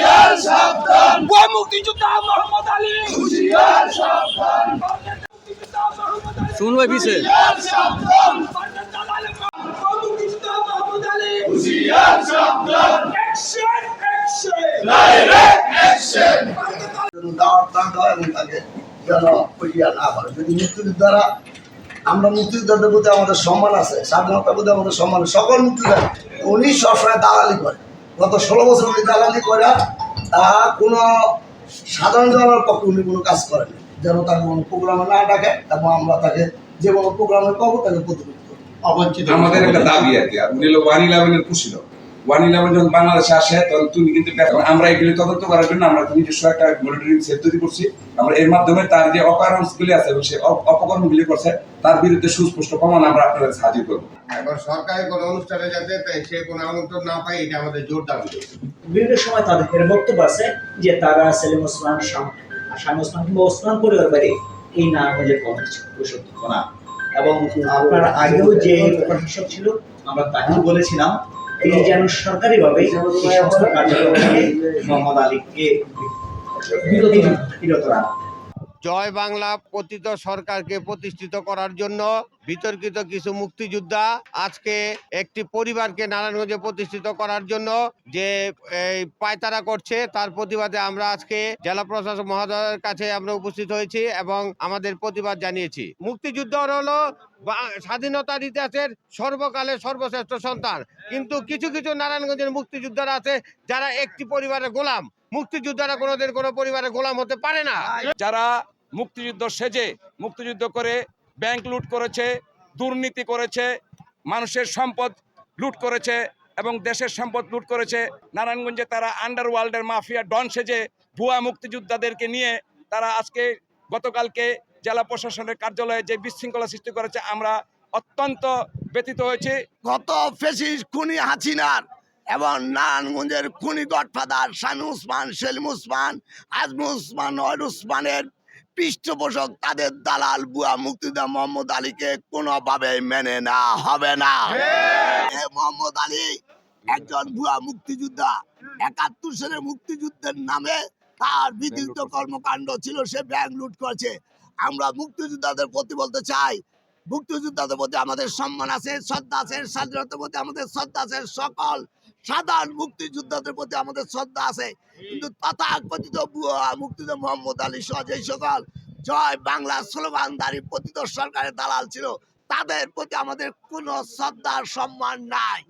হুশিয়ার সাবধান। ওই মুক্তিযোদ্ধা মোহাম্মদ আলী। সাবধান। শুনবে পিছে। দ্বারা আমরা মুক্তিযোদ্ধাদের প্রতি আমাদের সম্মান আছে স্বাধীনতার প্রতি আমাদের সম্মান সকল মুক্তিযোদ্ধা উনি সবসময় দালালি করে। গত ষোলো বছর উনি দালালি করে তা কোনো সাধারণ জনের পক্ষে উনি কোনো কাজ করেন যেন তাকে কোনো প্রোগ্রামে না ডাকে এবং আমরা তাকে যে কোনো প্রোগ্রামে পাবো তাকে প্রতিরোধ করব। অবঞ্চিত আমাদের একটা দাবি আর কি উনি হলো ওয়ান ইলেভেনের খুশি ওয়ান ইলেভেন যখন বাংলাদেশে আসে তখন তুমি কিন্তু আমরা এগুলি তদন্ত করার জন্য আমরা নিজস্ব একটা মনিটরিং সেল তৈরি করছি। আমরা এর মাধ্যমে তার যে অকারণগুলি আছে এবং সে অপকর্মগুলি করছে তার বিরুদ্ধে সুস্পষ্ট প্রমাণ আমরা আপনাদের কাছে হাজির করব। এখন সরকারি কোনো অনুষ্ঠানে যাতে সে কোনো আমন্ত্রণ না পায় এটা আমাদের জোর দাবি রয়েছে। বিভিন্ন সময় তাদের বক্তব্য আছে যে তারা সেলিম ওসমান শামীম ওসমান কিংবা ওসমান পরিবার বাড়ি এই নারায়ণগঞ্জের কমিটি সত্য না এবং আপনার আগেও যে প্রশাসক ছিল, আমরা তাকে বলেছিলাম, তিনি যেন কার্যক্রম থেকে মোহাম্মদ আলীকে জয় বাংলা, পতিত সরকারকে প্রতিষ্ঠিত করার জন্য বিতর্কিত কিছু মুক্তিযোদ্ধা আজকে একটি পরিবারকে নারায়ণগঞ্জে প্রতিষ্ঠিত করার জন্য যে পায়তারা করছে, তার প্রতিবাদে আমরা আজকে জেলা প্রশাসক মহোদয়ের কাছে আমরা উপস্থিত হয়েছি এবং আমাদের প্রতিবাদ জানিয়েছি। মুক্তিযুদ্ধ হলো স্বাধীনতার ইতিহাসের সর্বকালের সর্বশ্রেষ্ঠ সন্তান। কিন্তু কিছু কিছু নারায়ণগঞ্জের মুক্তিযোদ্ধারা আছে যারা একটি পরিবারের গোলাম। মুক্তিযোদ্ধারা কোনোদিন কোনো পরিবারের গোলাম হতে পারে না। যারা মুক্তিযুদ্ধ সেজে মুক্তিযুদ্ধ করে ব্যাংক লুট করেছে, দুর্নীতি করেছে, মানুষের সম্পদ লুট করেছে এবং দেশের সম্পদ লুট করেছে। নারায়ণগঞ্জে তারা আন্ডারওয়ার্ল্ডের মাফিয়া ডন সেজে ভুয়া মুক্তিযোদ্ধাদেরকে নিয়ে তারা আজকে গতকালকে জেলা প্রশাসনের কার্যালয়ে যে বিশৃঙ্খলা সৃষ্টি করেছে, আমরা অত্যন্ত ব্যথিত হয়েছি। গত ফেসিস খুনি হাসিনার এবং নারায়ণগঞ্জের খুনি গডফাদার শামী উসমান, সেলিম উসমান, আজমু উসমান নয়র উসমানের পৃষ্ঠপোষক তাদের দালাল বুয়া মুক্তিদা মোহাম্মদ আলীকে কোনোভাবে মেনে না হবে না। মোহাম্মদ আলী একজন ভুয়া মুক্তিযোদ্ধা একাত্তর সালের মুক্তিযুদ্ধের নামে তার বিধিত কর্মকাণ্ড ছিল সে ব্যাংক লুট করেছে। আমরা মুক্তিযোদ্ধাদের প্রতি বলতে চাই মুক্তিযোদ্ধাদের প্রতি আমাদের সম্মান আছে শ্রদ্ধা আছে স্বাধীনতার প্রতি আমাদের শ্রদ্ধা আছে সকল সাধারণ মুক্তিযোদ্ধাদের প্রতি আমাদের শ্রদ্ধা আছে। কিন্তু তথাকথিত বুয়া মুক্তিযোদ্ধা মোহাম্মদ আলী সহ যে সকল জয় বাংলা স্লোগানদারী পতিত সরকারের দালাল ছিল, তাদের প্রতি আমাদের কোনো শ্রদ্ধার সম্মান নাই।